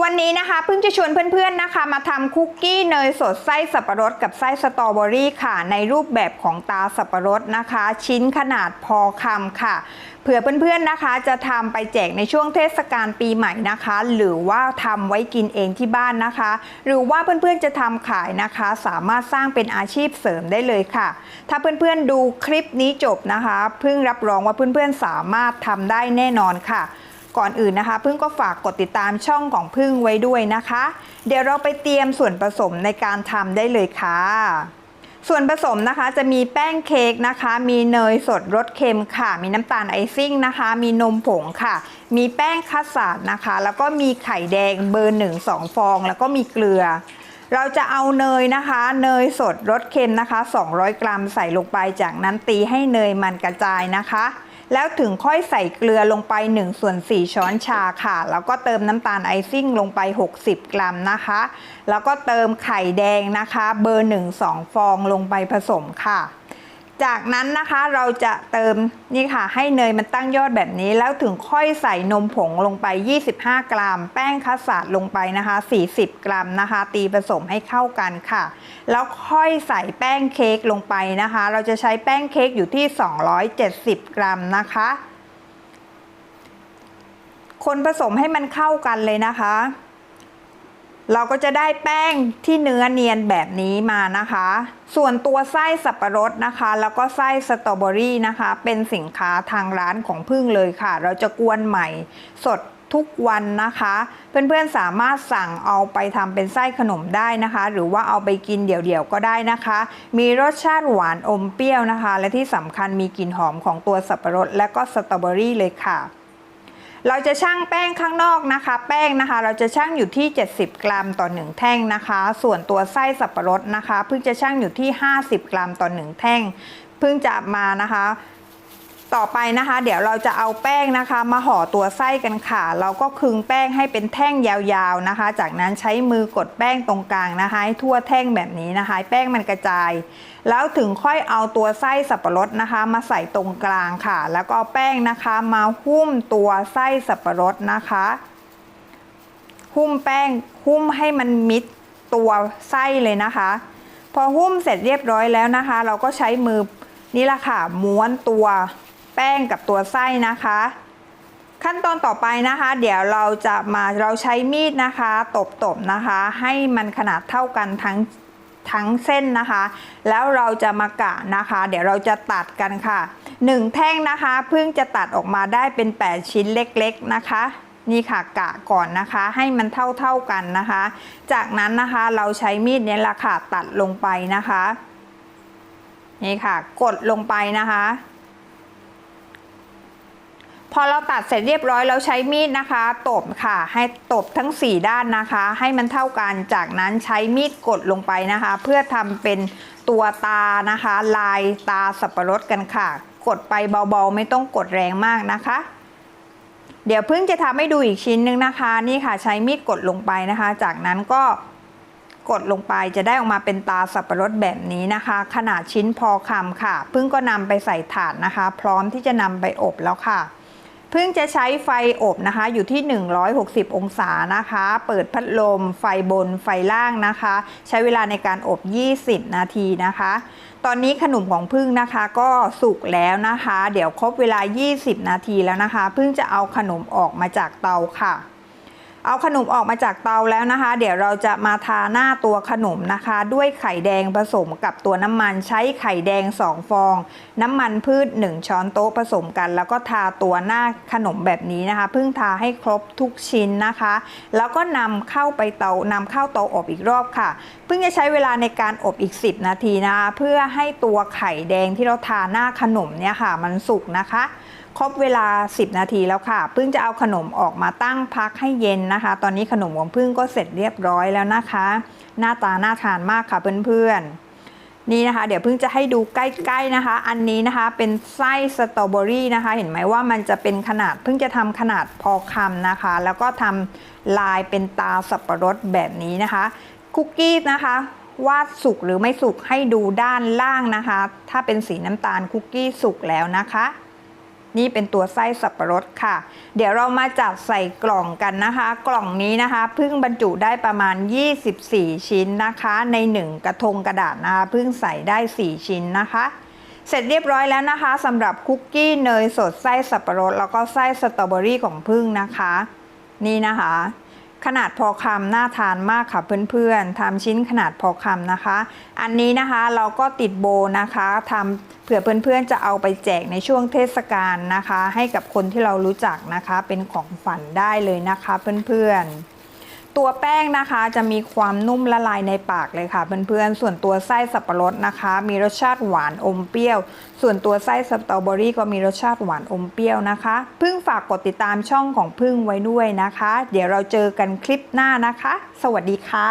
วันนี้นะคะเพิ่งจะชวนเพื่อนๆนะคะ มาทำคุกกี้เนยสดไส้สับปะรดกับไส้สตรอเบอรี่ค่ะ ในรูปแบบของตาสับปะรดนะคะ ชิ้นขนาดพอคำค่ะเผื่อเพื่อนๆนะคะจะทำไปแจกในช่วงเทศกาลปีใหม่นะคะ หรือว่าทำไว้กินเองที่บ้านนะคะ หรือว่าเพื่อนๆจะทำขายนะคะ สามารถสร้างเป็นอาชีพเสริมได้เลยค่ะ ถ้าเพื่อนๆดูคลิปนี้จบนะคะเพิ่งรับรองว่าเพื่อนๆสามารถทำได้แน่นอนค่ะ ก่อนอื่นนะคะ พึ่งก็ฝากกดติดตามช่องของพึ่งไว้ด้วยนะคะ เดี๋ยวเราไปเตรียมส่วนผสมในการทำได้เลยค่ะ ส่วนผสมนะคะจะมีแป้งเค้กนะคะ มีเนยสดรสเค็มค่ะ มีน้ำตาลไอซิ่งนะคะ มีนมผงค่ะ มีแป้งคัสตาร์ดนะคะ แล้วก็มีไข่แดงเบอร์หนึ่งสองฟอง แล้วก็มีเกลือเราจะเอาเนยนะคะ เนยสดรสเค็มนะคะ 200 กรัมใส่ลงไปจากนั้นตีให้เนยมันกระจายนะคะ แล้วถึงค่อยใส่เกลือลงไป1ส่วน4ช้อนชาค่ะ แล้วก็เติมน้ำตาลไอซิ่งลงไป 60 กรัมนะคะ แล้วก็เติมไข่แดงนะคะ เบอร์ 1 2 ฟองลงไปผสมค่ะ จากนั้นนะคะเราจะเติมนี่ค่ะ ให้เนยมันตั้งยอดแบบนี้ แล้วถึงค่อยใส่นมผงลงไป 25 กรัม แป้งคัสตาร์ดลงไปนะคะ 40 กรัมนะคะ ตีผสมให้เข้ากันค่ะ แล้วค่อยใส่แป้งเค้กลงไปนะคะ เราจะใช้แป้งเค้กอยู่ที่ 270 กรัมนะคะ คนผสมให้มันเข้ากันเลยนะคะ เราก็จะได้แป้งที่เนื้อเนียนแบบนี้มานะคะ ส่วนตัวไส้สับปะรดนะคะ แล้วก็ไส้สตรอเบอรี่นะคะ เป็นสินค้าทางร้านของพึ่งเลยค่ะ เราจะกวนใหม่สดทุกวันนะคะ เพื่อนๆสามารถสั่งเอาไปทำเป็นไส้ขนมได้นะคะ หรือว่าเอาไปกินเดี่ยวๆก็ได้นะคะ มีรสชาติหวานอมเปรี้ยวนะคะ และที่สำคัญมีกลิ่นหอมของตัวสับปะรด และก็สตรอเบอรี่เลยค่ะ เราจะชั่งแป้งข้างนอกนะคะ แป้งนะคะ เราจะชั่งอยู่ที่ 70 กรัมต่อ 1 แท่งนะคะ ส่วนตัวไส้สับปะรดนะคะ เพิ่งจะชั่งอยู่ที่ 50 กรัมต่อ 1 แท่ง เพิ่งจะมานะคะ ต่อไปนะคะ เดี๋ยวเราจะเอาแป้งนะคะ มาห่อตัวไส้กันค่ะ เราก็คลึงแป้งให้เป็นแท่งยาวๆนะคะ จากนั้นใช้มือกดแป้งตรงกลางนะคะให้ทั่วแท่งแบบนี้นะคะ แป้งมันกระจาย แล้วถึงค่อยเอาตัวไส้สับปะรดนะคะ มาใส่ตรงกลางค่ะ แล้วก็เอาแป้งนะคะมาหุ้มตัวไส้สับปะรดนะคะหุ้มแป้งหุ้มให้มันมิดตัวไส้เลยนะคะ พอหุ้มเสร็จเรียบร้อยแล้วนะคะ เราก็ใช้มือนี่แหละค่ะม้วนตัว แป้งกับตัวไส้นะคะ ขั้นตอนต่อไปนะคะ เดี๋ยวเราจะมาเราใช้มีดนะคะตบๆนะคะ ให้มันขนาดเท่ากันทั้งทั้งเส้นนะคะ แล้วเราจะมากะนะคะ เดี๋ยวเราจะตัดกันค่ะหนึ่งแท่งนะคะเพิ่งจะตัดออกมาได้เป็น 8 ชิ้นเล็กๆนะคะนี่ค่ะกะก่อนนะคะ ให้มันเท่าๆกันนะคะ จากนั้นนะคะเราใช้มีดเนี้ละค่ะตัดลงไปนะคะ นี่ค่ะ กดลงไปนะคะ พอเราตัดเสร็จเรียบร้อยเราใช้มีดนะคะตบค่ะ ให้ตบทั้ง 4 ด้านนะคะ ให้มันเท่ากันจากนั้นใช้มีดกดลงไปนะคะ เพื่อทำเป็นตัวตานะคะ ลายตาสับปะรดกันค่ะ กดไปเบาๆ ไม่ต้องกดแรงมากนะคะ เดี๋ยวเพิ่งจะทำให้ดูอีกชิ้นหนึงนะคะ นี่ค่ะใช้มีดกดลงไปนะคะ จากนั้นก็กดลงไปจะได้ออกมาเป็นตาสับปะรดแบบนี้นะคะ ขนาดชิ้นพอคำค่ะ เพิ่งก็นำไปใส่ถาดนะคะ พร้อมที่จะนำไปอบแล้วค่ะ เพิ่งจะใช้ไฟอบนะคะอยู่ที่ 160 องศานะคะ เปิดพัดลม ไฟบนไฟล่างนะคะ ใช้เวลาในการอบ 20 นาทีนะคะ ตอนนี้ขนมของพึ่งนะคะก็สุกแล้วนะคะ เดี๋ยวครบเวลา 20 นาทีแล้วนะคะ พึ่งจะเอาขนมออกมาจากเตาค่ะ เอาขนมออกมาจากเตาแล้วนะคะ เดี๋ยวเราจะมาทาหน้าตัวขนมนะคะ ด้วยไข่แดงผสมกับตัวน้ำมันใช้ไข่แดง 2 ฟอง น้ำมันพืช 1 ช้อนโต๊ะผสมกัน แล้วก็ทาตัวหน้าขนมแบบนี้นะคะ เพิ่งทาให้ครบทุกชิ้นนะคะ แล้วก็นำเข้าไปเตานำเข้าเตาอบอีกรอบค่ะ เพิ่งจะใช้เวลาในการอบอีก 10 นาทีนะคะเพื่อให้ตัวไข่แดงที่เราทาหน้าขนมเนี่ยค่ะ มันสุกนะคะ ครบเวลา 10 นาทีแล้วค่ะพิ่งจะเอาขนมออกมาตั้งพักให้เย็นนะคะ ตอนนี้ขนมของพึ่งก็เสร็จเรียบร้อยแล้วนะคะ หน้าตาน่าทานมากค่ะเพื่อนๆ นี่นะคะ เดี๋ยวพิ่งจะให้ดูใกล้ๆนะคะ อันนี้นะคะเป็นไส้สตรอเบอรี่นะคะ เห็นไหมว่ามันจะเป็นขนาดพิ่งจะทำขนาดพอคำนะคะ แล้วก็ทำลายเป็นตาสับปะรดแบบนี้นะคะ คุกกี้นะคะวาดสุกหรือไม่สุกให้ดูด้านล่างนะคะ ถ้าเป็นสีน้ำตาลคุกกี้สุกแล้วนะคะ นี่เป็นตัวไส้สับปะรดค่ะ เดี๋ยวเรามาจัดใส่กล่องกันนะคะ กล่องนี้นะคะเพิ่งบรรจุได้ประมาณ 24 ชิ้นนะคะ ใน 1 กระทงกระดาษนะคะเพิ่งใส่ได้ 4 ชิ้นนะคะเสร็จเรียบร้อยแล้วนะคะสำหรับคุกกี้เนยสดไส้สับปะรด แล้วก็ไส้สตรอเบอรี่ของพึ่งนะคะ นี่นะคะ ขนาดพอคำน่าทานมากค่ะเพื่อนๆทำชิ้นขนาดพอคำนะคะ อันนี้นะคะเราก็ติดโบนะคะทำเผื่อเพื่อนๆจะเอาไปแจกในช่วงเทศกาลนะคะ ให้กับคนที่เรารู้จักนะคะ เป็นของฝันได้เลยนะคะเพื่อนๆ ตัวแป้งนะคะจะมีความนุ่มละลายในปากเลยค่ะเพื่อนๆ ส่วนตัวไส้สับปะรดนะคะ มีรสชาติหวานอมเปรี้ยว ส่วนตัวไส้สตรอเบอรี่ก็มีรสชาติหวานอมเปรี้ยวนะคะพึ่งฝากกดติดตามช่องของพึ่งไว้ด้วยนะคะ เดี๋ยวเราเจอกันคลิปหน้านะคะ สวัสดีค่ะ